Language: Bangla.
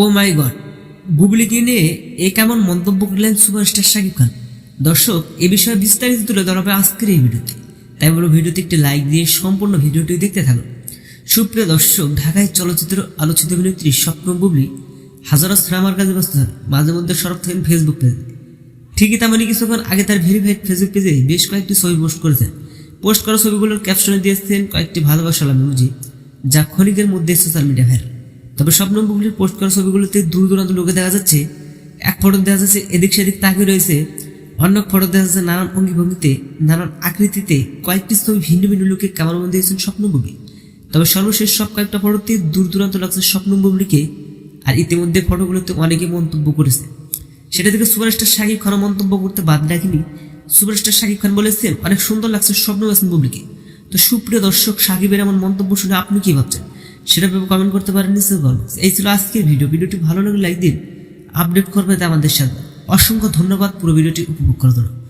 ও মাই গড। গুগলিকে নিয়ে এ কেমন মন্তব্য করলেন সুপারস্টার শাকিব খান। দর্শক, এ বিষয়ে বিস্তারিত তুলে ধরা হবে আজকের এই ভিডিওতে। তাই বলো, ভিডিওতে একটি লাইক দিয়ে সম্পূর্ণ ভিডিওটি দেখতে থাকুন। সুপ্রিয় দর্শক, ঢাকায় চলচ্চিত্র আলোচিত অভিনেত্রী স্বপ্ন বুবলি, হাজারো সিনেমার কাজে ব্যস্ত থাকেন। মাঝে মধ্যে সরব থাকেন ফেসবুক পেজে ঠিকই তেমনই কিছুক্ষণ আগে তার ভেরিফাইড ফেসবুক পেজে বেশ কয়েকটি ছবি পোস্ট করেছেন। পোস্ট করা ছবিগুলোর ক্যাপশনে দিয়েছেন কয়েকটি ভালোবাসা ইমোজি যা ক্ষণিকের মধ্যে সোশ্যাল মিডিয়া ভাইরাল তবে স্বপ্ন বুবলির পোস্ট করা ছবিগুলোতে দূর দূরান্ত লোকে দেখা যাচ্ছে। এক ফটো দেখা যাচ্ছে এদিক সেদিক তাকিয়ে রয়েছে। অন্য ফটো দেখা যাচ্ছে নানান অঙ্গি ভঙ্গিতে নানান আকৃতিতে কয়েকটি ছবি ভিন্ন ভিন্ন লোকে মধ্যে দিয়েছেন স্বপ্ন বুবলি তবে সর্বশেষ সব কয়েকটা ফটোতে দূর দূরান্ত লাগছে স্বপ্ন বুবলিকে আর ইতিমধ্যে ফটোগুলোতে অনেকে মন্তব্য করেছে। সেটা থেকে সুপারস্টার শাকিব খানও মন্তব্য করতে বাদ রাখিনি সুপারস্টার শাকিব খান বলেছেন অনেক সুন্দর লাগছে স্বপ্ন বুবলিকে তো সুপ্রিয় দর্শক সাকিবের এমন মন্তব্য শুনে আপনি কি ভাবছেন? সেটা ভেবে কমেন্ট করতে পারেন নিশ্চয় কমেন্টস এই ছিল আজকের ভিডিও ভিডিওটি ভালো লাগলে লাইক দিন আপডেট করবে আমাদের সাথে। অসংখ্য ধন্যবাদ। পুরো ভিডিওটি উপভোগ করার জন্য